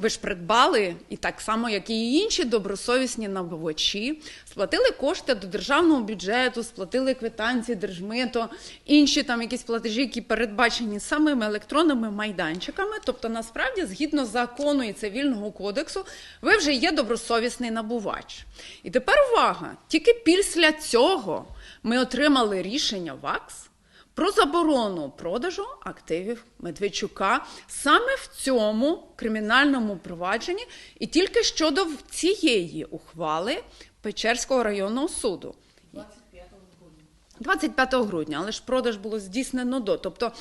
Ви ж придбали, і так само, як і інші добросовісні набувачі, сплатили кошти до державного бюджету, сплатили квитанції, держмито, інші там якісь платежі, які передбачені самими електронними майданчиками. Тобто, насправді, згідно закону і цивільного кодексу, ви вже є добросовісний набувач. І тепер увага! Тільки після цього ми отримали рішення ВАКС про заборону продажу активів Медведчука саме в цьому кримінальному провадженні, і тільки щодо цієї ухвали Печерського районного суду. 25 грудня, але ж продаж було здійснено до. Тобто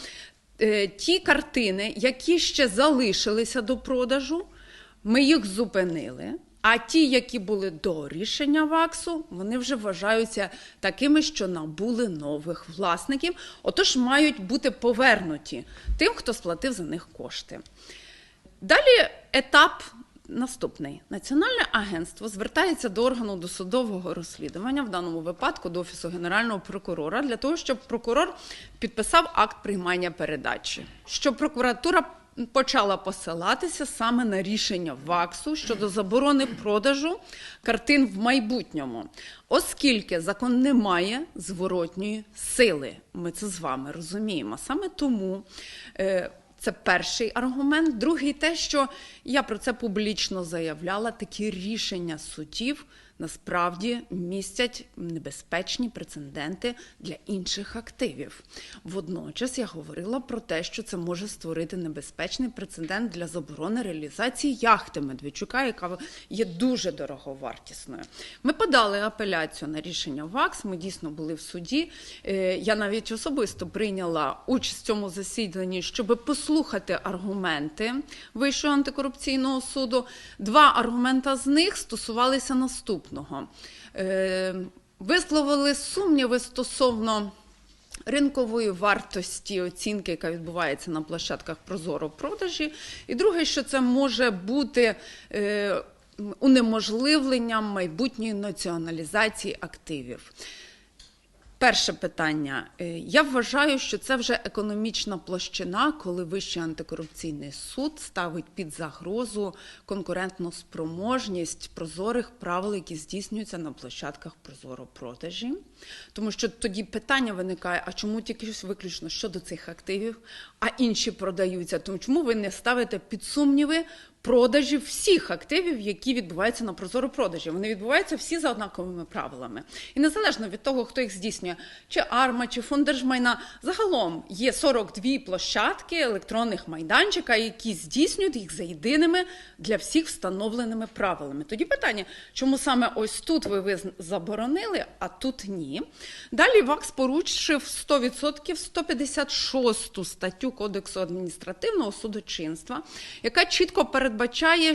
е, ті картини, які ще залишилися до продажу, ми їх зупинили. А ті, які були до рішення ВАКСу, вони вже вважаються такими, що набули нових власників, отож мають бути повернуті тим, хто сплатив за них кошти. Далі етап наступний. Національне агентство звертається до органу досудового розслідування, в даному випадку до Офісу Генерального прокурора, для того, щоб прокурор підписав акт приймання передачі, щоб прокуратура почала посилатися саме на рішення ВАКСу щодо заборони продажу картин в майбутньому, оскільки закон не має зворотньої сили. Ми це з вами розуміємо. Саме тому. Е, це перший аргумент. Другий те, що я про це публічно заявляла, такі рішення судів насправді містять небезпечні прецеденти для інших активів. Водночас я говорила про те, що це може створити небезпечний прецедент для заборони реалізації яхти Медведчука, яка є дуже дороговартісною. Ми подали апеляцію на рішення ВАКС. Ми дійсно були в суді. Е, Я навіть особисто прийняла участь в цьому засіданні, щоб послухати аргументи Вищого антикорупційного суду. Два аргумента з них стосувалися наступного. Е, Висловили сумніви стосовно ринкової вартості оцінки, яка відбувається на площадках Прозоро продажі. І друге, що це може бути е, унеможливленням майбутньої націоналізації активів. Перше питання. Е, Я вважаю, що це вже економічна площина, коли Вищий антикорупційний суд ставить під загрозу конкурентну спроможність прозорих правил, які здійснюються на площадках прозоро продажі. Тому що тоді питання виникає: а чому тільки виключно щодо цих активів, а інші продаються? Тому чому ви не ставите під сумніви продажів всіх активів, які відбуваються на прозоро продажі. Вони відбуваються всі за однаковими правилами. І незалежно від того, хто їх здійснює, чи Арма, чи фонд держмайна, загалом є 42 площадки електронних майданчика, які здійснюють їх за єдиними для всіх встановленими правилами. Тоді питання, чому саме ось тут ви заборонили, а тут ні. Далі ВАКС порушив 100% 156 статтю Кодексу адміністративного судочинства, яка чітко передбачає,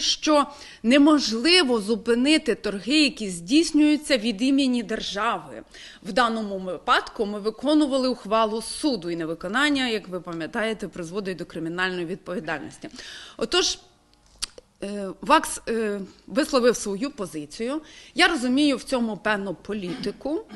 що неможливо зупинити торги, які здійснюються від імені держави. В даному випадку ми виконували ухвалу суду, і невиконання, як ви пам'ятаєте, призводить до кримінальної відповідальності. Отож. Е, ВАКС е, висловив свою позицію. Я розумію в цьому певну політику.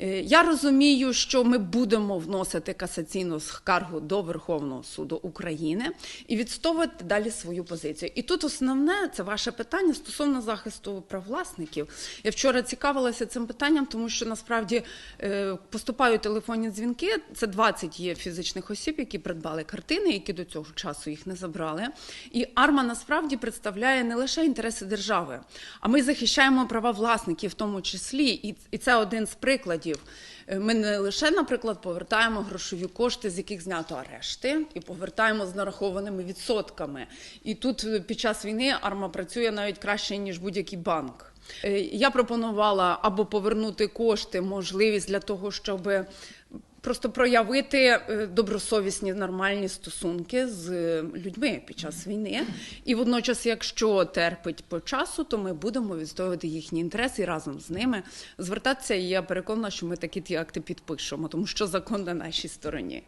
Е, Я розумію, що ми будемо вносити касаційну скаргу до Верховного суду України і відстоювати далі свою позицію. І тут основне це ваше питання стосовно захисту прав власників. Я вчора цікавилася цим питанням, тому що насправді е, поступають телефонні дзвінки. Це 20 є фізичних осіб, які придбали картини, які до цього часу їх не забрали. І Арма насправді представляє не лише інтереси держави, а ми захищаємо права власників в тому числі. І це один з прикладів. Е, Ми не лише, наприклад, повертаємо грошові кошти, з яких знято арешти, і повертаємо з нарахованими відсотками. І тут е, під час війни арма працює навіть краще ніж будь-який банк. Е, Я пропонувала або повернути кошти, можливість для того, щоб просто проявити е, добросовісні нормальні стосунки з е, людьми під час війни. І водночас, якщо терпить по часу, то ми будемо відстоювати їхні інтереси і разом з ними звертатися. І я переконана, що ми такі ті акти підпишемо, тому що закон на нашій стороні.